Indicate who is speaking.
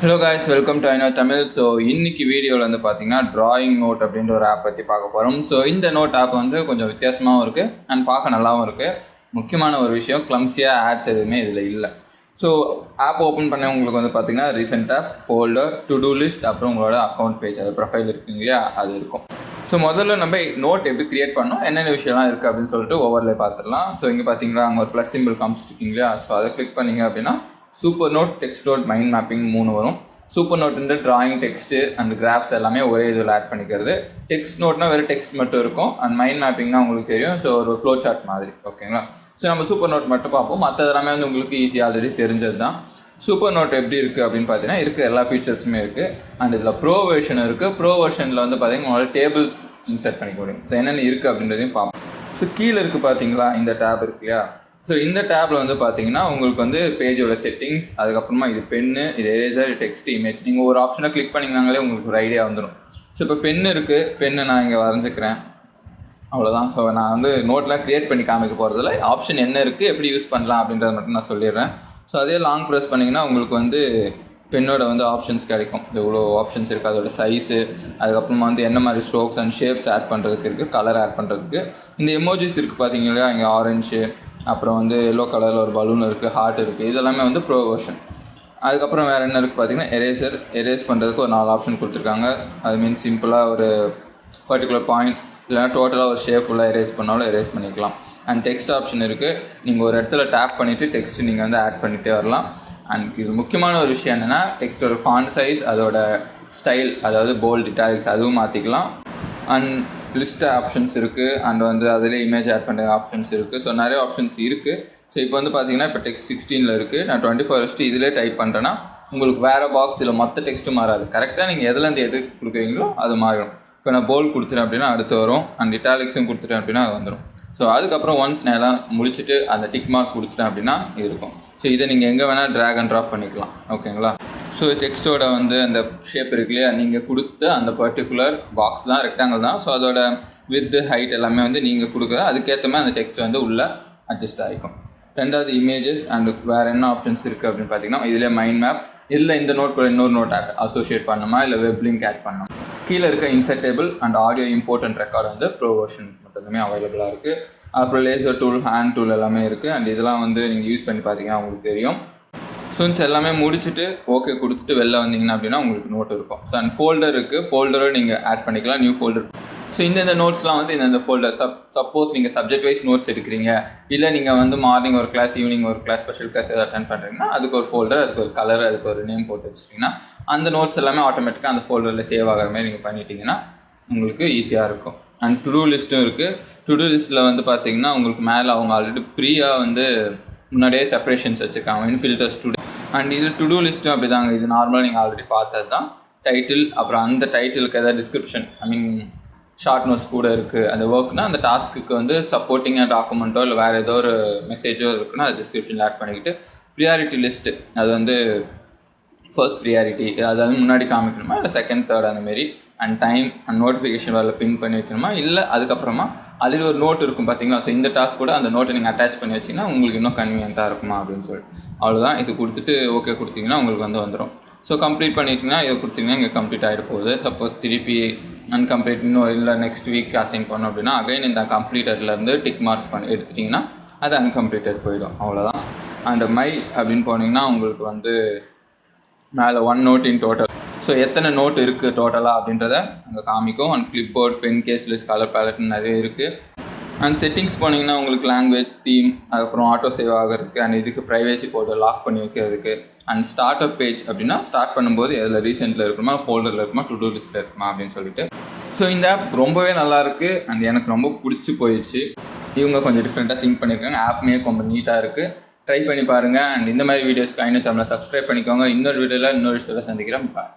Speaker 1: Hello guys welcome to I know Tamil so இன்னைக்கு வீடியோவில் வந்து பார்த்தீங்கன்னா டிராயிங் நோட் அப்படின்ற ஒரு ஆப் பற்றி பார்க்க போகிறோம் ஸோ இந்த நோட் ஆப் வந்து கொஞ்சம் வித்தியாசமாகவும் இருக்குது அண்ட் பார்க்க நல்லாவும் இருக்குது முக்கியமான ஒரு விஷயம் கிளம்ஸியாக ஆட்ஸ் எதுவுமே இதில் இல்லை. ஸோ ஆப் ஓப்பன் பண்ண உங்களுக்கு வந்து பார்த்தீங்கன்னா recent app folder to do list அப்புறம் உங்களோட அக்கௌண்ட் பேஜ் அது ப்ரொஃபைல் இருக்குங்க இல்லையா? அது இருக்கும். ஸோ முதல்ல நம்ம நோட் எப்படி கிரியேட் பண்ணோம் என்னென்ன விஷயம்லாம் இருக்குது அப்படின்னு சொல்லிட்டு ஓவரில் பார்த்துடலாம். ஸோ இங்கே பார்த்தீங்களா அங்கே ஒரு ப்ளஸ் சிம்பிள் காமிச்சிருக்கீங்க இல்லையா? ஸோ அதை கிளிக் பண்ணீங்க அப்படின்னா super note text note mind mapping மூணு வரும். Super note drawing text and graphs எல்லாமே ஒரே இதில் ஆட் பண்ணிக்கிறது. டெக்ஸ்ட் நோட்னா வெறும் டெக்ஸ்ட் மட்டும் இருக்கும். அண்ட் மைண்ட் மேப்பிங்னா உங்களுக்கு தெரியும். ஸோ ஒரு ஃப்ளோ சார்ட் மாதிரி ஓகேங்களா ஸோ நம்ம சூப்பர் நோட் மட்டும் பார்ப்போம். மற்ற எல்லாமே வந்து உங்களுக்கு ஈஸியாக ஆல்ரெடி தெரிஞ்சது தான் சூப்பர் நோட் எப்படி இருக்குது அப்படின்னு பார்த்தீங்கன்னா இருக்க எல்லா ஃபீச்சர்ஸுமே இருக்குது அண்ட் இதில் ப்ரோ வெர்ஷன் இருக்குது ப்ரோ வெர்ஷனில் வந்து பார்த்தீங்கன்னா உங்களால் டேபிள்ஸ் இன்சர்ட் பண்ணிக்க முடியும். ஸோ என்னென்ன இருக்குது அப்படின்றதையும் பார்ப்போம். ஸோ கீழே இருக்குது பார்த்தீங்களா? இந்த டேப் இருக்கு இல்லையா? ஸோ இந்த டேப்பில் வந்து பார்த்தீங்கன்னா உங்களுக்கு வந்து பேஜோட செட்டிங்ஸ் அதுக்கப்புறமா இது பென்னு இது எரேசர் டெக்ஸ்ட் இமேஜ் நீங்கள் ஒரு ஆப்ஷனை கிளிக் பண்ணிங்கனாலே உங்களுக்கு ஒரு ஐடியா வந்துடும் ஸோ இப்போ பென் இருக்குது பெண்ணை நான் இங்கே வரைஞ்சிக்கிறேன். அவ்வளோதான் ஸோ நான் வந்து நோட்லாம் க்ரியேட் பண்ணி காமிக்க போகிறதில்ல ஆப்ஷன் என்ன இருக்குது எப்படி யூஸ் பண்ணலாம்? அப்படின்றத மட்டும் நான் சொல்லிடுறேன். ஸோ அதே லாங் ப்ரெஸ் பண்ணிங்கன்னா உங்களுக்கு வந்து பெண்ணோட வந்து ஆப்ஷன்ஸ் கிடைக்கும். இவ்வளோ ஆப்ஷன்ஸ் இருக்குது அதோட சைஸு அதுக்கப்புறமா வந்து என்ன மாதிரி ஸ்ட்ரோக்ஸ் அண்ட் ஷேப்ஸ் ஆட் பண்ணுறதுக்கு இருக்குது கலர் ஆட் பண்ணுறதுக்கு இந்த எமோஜிஸ் இருக்குது பார்த்தீங்களா இங்கே ஆரஞ்சு அப்புறம் வந்து எல்லோ கலரில் ஒரு பலூன் இருக்குது ஹார்ட் இருக்குது இதெல்லாமே வந்து ப்ரோ வெர்ஷன் அதுக்கப்புறம் வேறு என்ன இருக்குது பார்த்தீங்கன்னா எரேசர் எரேஸ் பண்ணுறதுக்கு ஒரு நாலு ஆப்ஷன் கொடுத்துருக்காங்க. அது மீன்ஸ் சிம்பிளாக ஒரு பர்டிகுலர் பாயிண்ட் இல்லைனா டோட்டலாக ஒரு ஷேப் ஃபுல்லாக எரேஸ் பண்ணாலும் எரேஸ் பண்ணிக்கலாம். அண்ட் டெக்ஸ்ட் ஆப்ஷன் இருக்குது நீங்கள் ஒரு இடத்துல டேப் பண்ணிவிட்டு டெக்ஸ்ட் நீங்கள் வந்து ஆட் பண்ணிகிட்டே வரலாம். அண்ட் இது முக்கியமான ஒரு விஷயம் என்னென்னா டெக்ஸ்டோட ஃபான் சைஸ் அதோட ஸ்டைல் அதாவது போல்ட் இட்டாலிக்ஸ் அதுவும் மாற்றிக்கலாம் அண்ட் லிஸ்ட் ஆப்ஷன்ஸ் இருக்குது அண்ட் வந்து அதில் இமேஜ் ஆட் பண்ணுற ஆப்ஷன்ஸ் இருக்குது ஸோ நிறைய ஆப்ஷன்ஸ் இருக்குது ஸோ இப்போ வந்து பார்த்தீங்கன்னா இப்போ டெக்ஸ்ட் சிக்ஸ்டீனில் இருக்குது நான் டுவெண்ட்டி ஃபோர் ஹவர்ஸ்ட்டு இதிலே டைப் பண்ணுறேன்னா உங்களுக்கு வேறு பாக்ஸ் இல்லை மற்ற டெக்ஸ்ட்டும் மாறாது. கரெக்டாக நீங்கள் எதுலேருந்து எது கொடுக்குறீங்களோ அது மாறிடும். இப்போ நான் போல் கொடுத்துட்டேன் அப்படின்னா அடுத்து வரும். அண்ட் இட்டாலிக்ஸும் கொடுத்துட்டேன் அப்படின்னா அது வந்துடும் ஸோ அதுக்கப்புறம் ஒன்ஸ் நான் எல்லாம் முடிச்சுட்டு அந்த டிக் மார்க் கொடுத்துட்டேன் அப்படின்னா இருக்கும். ஸோ இதை நீங்கள் எங்கே வேணால் ட்ராக் அண்ட் ட்ராப் பண்ணிக்கலாம். ஓகேங்களா ஸோ டெக்ஸ்ட்டோட வந்து அந்த ஷேப் இருக்கு இல்லையா? நீங்கள் கொடுத்த அந்த பர்டிகுலர் பாக்ஸ் தான் ரெக்டாங்கிள் தான். ஸோ அதோட வித்து ஹைட் எல்லாமே வந்து நீங்கள் கொடுக்குறது அதுக்கேற்ற மாதிரி அந்த டெக்ஸ்ட் வந்து உள்ளே அட்ஜஸ்ட் ஆகிக்கும். ரெண்டாவது இமேஜஸ் அண்ட் வேறு என்ன ஆப்ஷன்ஸ் இருக்குது அப்படின்னு பார்த்தீங்கன்னா இதில் மைண்ட் மேப் இதில் இந்த நோட் கூட இன்னொரு நோட் ஆட் அசோசியேட் பண்ணணுமா இல்லை வெப் லிங்க் ஆட் பண்ணணும்? கீழே இருக்க insertable and audio important record வந்து ப்ரோ வெர்ஷன் மட்டுமே அவைலபிளாக இருக்குது அப்புறம் லேசர் டூல் ஹேண்ட் டூல் எல்லாமே இருக்குது அண்ட் இதெல்லாம் வந்து நீங்கள் யூஸ் பண்ணி பார்த்தீங்கன்னா உங்களுக்கு தெரியும். ஸோ எல்லாமே முடிச்சுட்டு ஓகே கொடுத்துட்டு வெளில வந்தீங்கன்னா அப்படின்னா உங்களுக்கு நோட் இருக்கும். ஸோ அண்ட் ஃபோல்டர் இருக்குது ஃபோல்டரும் நீங்கள் ஆட் பண்ணிக்கலாம். நியூ ஃபோல்டர் ஸோ இந்தந்த நோட்ஸ்லாம் வந்து இந்தந்த ஃபோல்டர் சப் சப்போஸ் நீங்கள் சப்ஜெக்ட் வைஸ் நோட்ஸ் எடுக்கிறீங்க. இல்லை நீங்கள் வந்து மார்னிங் ஒரு கிளாஸ் ஈவினிங் ஒரு கிளாஸ் ஸ்பெஷல் கிளாஸ் எதாவது அட்டன் பண்ணுறீங்கன்னா அதுக்கு ஒரு ஃபோல்டர் அதுக்கு ஒரு கலர் அதுக்கு ஒரு நேம் போட்டு வச்சிட்டிங்கன்னா அந்த நோட்ஸ் எல்லாமே ஆட்டோமேட்டிக்காக அந்த ஃபோல்டரில் சேவ் ஆகிற மாதிரி நீங்கள் பண்ணிட்டீங்கன்னா உங்களுக்கு ஈஸியாக இருக்கும். அண்ட் டு டூ லிஸ்ட்டும் இருக்குது டு டூ லிஸ்ட்டில் வந்து பார்த்தீங்கன்னா உங்களுக்கு மேலே அவங்க ஆல்ரெடி ப்ரீயாக வந்து முன்னாடியே செப்பரேஷன்ஸ் வச்சுருக்காங்க. இன்ஃபில்டர்ஸ் டூ அண்ட் இது டு டூ லிஸ்ட்டும் அப்படி தாங்க இது நார்மலாக நீங்கள் ஆல்ரெடி பார்த்தது தான் டைட்டில் அப்புறம் அந்த டைட்டிலுக்கு ஏதாவது description I mean short notes கூட இருக்குது அந்த ஒர்க்னால் அந்த டாஸ்க்கு வந்து சப்போர்ட்டிங்காக டாக்குமெண்ட்டோ இல்லை வேறு ஏதோ ஒரு மெசேஜோ இருக்குன்னா அது டிஸ்கிரிப்ஷனில் ஆட் பண்ணிக்கிட்டு ப்ரியாரிட்டி லிஸ்ட்டு அது வந்து ஃபர்ஸ்ட் ப்ரியாரிட்டி அதாவது முன்னாடி காமிக்கணுமா? இல்லை செகண்ட் தேர்ட் அந்தமாரி அண்ட் டைம் அண்ட் நோட்டிஃபிகேஷன் வரல பின் பண்ணி வைக்கணுமா? இல்லை அதுக்கப்புறமா அதில் ஒரு நோட் இருக்கும் பார்த்தீங்களா ஸோ இந்த டாஸ்க் கூட அந்த நோட்டை நீங்கள் அட்டாச் பண்ணி வச்சிங்கன்னா உங்களுக்கு இன்னும் கன்வீனியண்ட்டாக இருக்குமா அப்படின்னு சொல்லிட்டு அவ்வளோதான் இது கொடுத்துட்டு ஓகே கொடுத்தீங்கன்னா உங்களுக்கு வந்து வந்துடும் ஸோ கம்ப்ளீட் பண்ணிட்டீங்கன்னா இதை கொடுத்தீங்கன்னா இங்கே கம்ப்ளீட் ஆகிட போகுது. சப்போஸ் திருப்பி அன்கம்ப்ளீட் இன்னும் இல்லை நெக்ஸ்ட் வீக் அசைன் பண்ணோம் அப்படின்னா அகைன் இந்த கம்ப்ளீட்டட்லேருந்து டிக் மார்க் பண்ணி எடுத்துட்டிங்கன்னா அது அன்கம்ப்ளீட்டட் போயிடும். அவ்வளோதான் அண்ட் மை அப்படின்னு போனீங்கன்னா உங்களுக்கு வந்து மேலே one note in total so எத்தனை நோட் இருக்குது டோட்டலாக அப்படின்றத அங்கே காமிக்கும். And clipboard pen caseless colour palette நிறைய இருக்குது அண்ட் செட்டிங்ஸ் போனீங்கன்னா உங்களுக்கு லாங்குவேஜ் தீம் அதுக்கப்புறம் ஆட்டோ சேவ் ஆகிறதுக்கு அண்ட் இதுக்கு ப்ரைவேசி போட்டு லாக் பண்ணி வைக்கிறதுக்கு. அண்ட் ஸ்டார்ட் அப் பேஜ் அப்படின்னா ஸ்டார்ட் பண்ணும்போது எதில் ரீசெண்டில் இருக்குமா ஃபோல்டரில் இருக்குமா டு டூ லிஸ்ட்டில் இருக்குமா அப்படின்னு சொல்லிட்டு. ஸோ இந்த ஆப் ரொம்பவே நல்லாயிருக்கு அண்ட் எனக்கு ரொம்ப பிடிச்சி போயிடுச்சு. இவங்க கொஞ்சம் டிஃப்ரெண்ட்டாக திங்க் பண்ணியிருக்காங்க. ஆப்மே கொஞ்சம் நீட்டாக இருக்குது ட்ரை பண்ணி பாருங்கள் அண்ட் இந்த மாதிரி வீடியோஸ்க்கு ஐநூற்றி தமிழை சப்ஸ்கிரைப் பண்ணிக்கோங்க. இன்னொரு வீடியோவில் இன்னொரு விஷயத்தில் சந்திக்கிறேன். பாய்